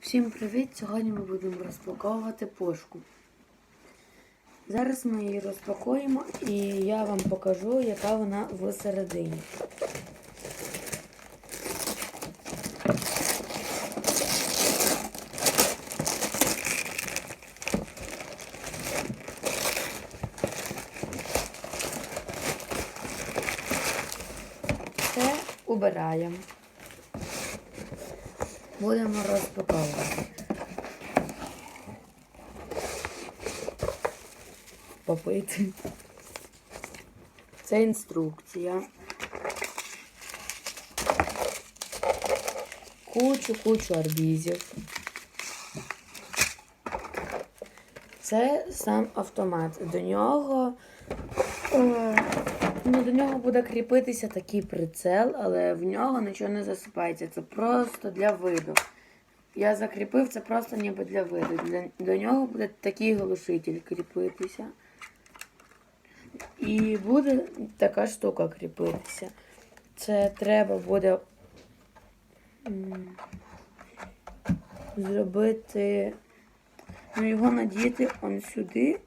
Всім привіт! Сьогодні ми будемо розпаковувати пушку. Зараз ми її розпакуємо і я вам покажу, яка вона всередині. Убираємо. Будемо розпаковувати. Попити. Це інструкція. Кучу-кучу арбізів. Це сам автомат. До нього, е, до нього буде кріпитися такий прицел, але в нього нічого не засипається. Це просто для виду. Я закріпив це просто ніби для виду. Для, до нього буде такий глушитель кріпитися. І буде така штука кріпитися. Це треба буде зробити, ну, його надіти он сюди.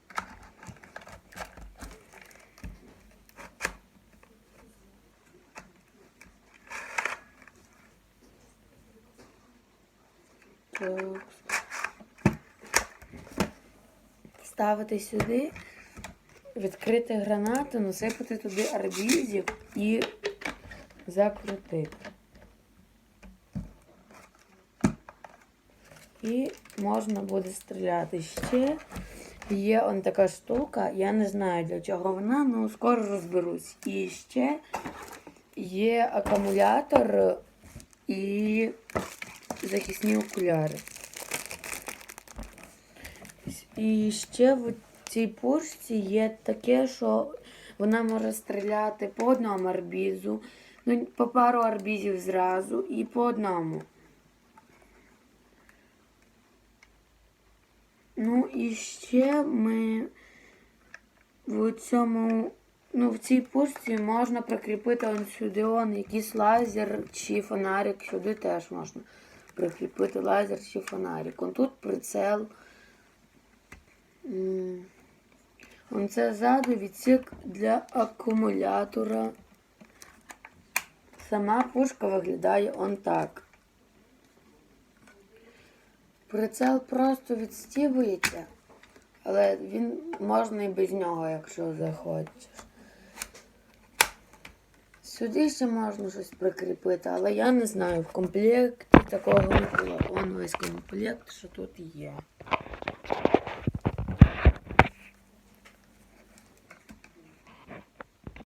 Ставити сюди, відкрити гранату, насипати туди арбізів і закрутити. І можна буде стріляти ще. Є он така штука, я не знаю для чого вона, але скоро розберусь. І ще є акумулятор і захисні окуляри. І ще в цій пушці є таке, що вона може стріляти по одному арбізу, ну, по пару арбізів зразу і по одному. Ну і ще ми в цьому, ну, в цій пушці можна прикріпити он сюди он якийсь лазер чи фонарик. Сюди теж можна прикріпити лазер чи фонарик. Он тут прицел. Он це ззаду відсік для акумулятора. Сама пушка виглядає он так. Прицел просто відстібується, але він можна і без нього, якщо захочеш. Сюди ще можна щось прикріпити, але я не знаю, в комплекті такого не було. Он весь комплект, що тут є.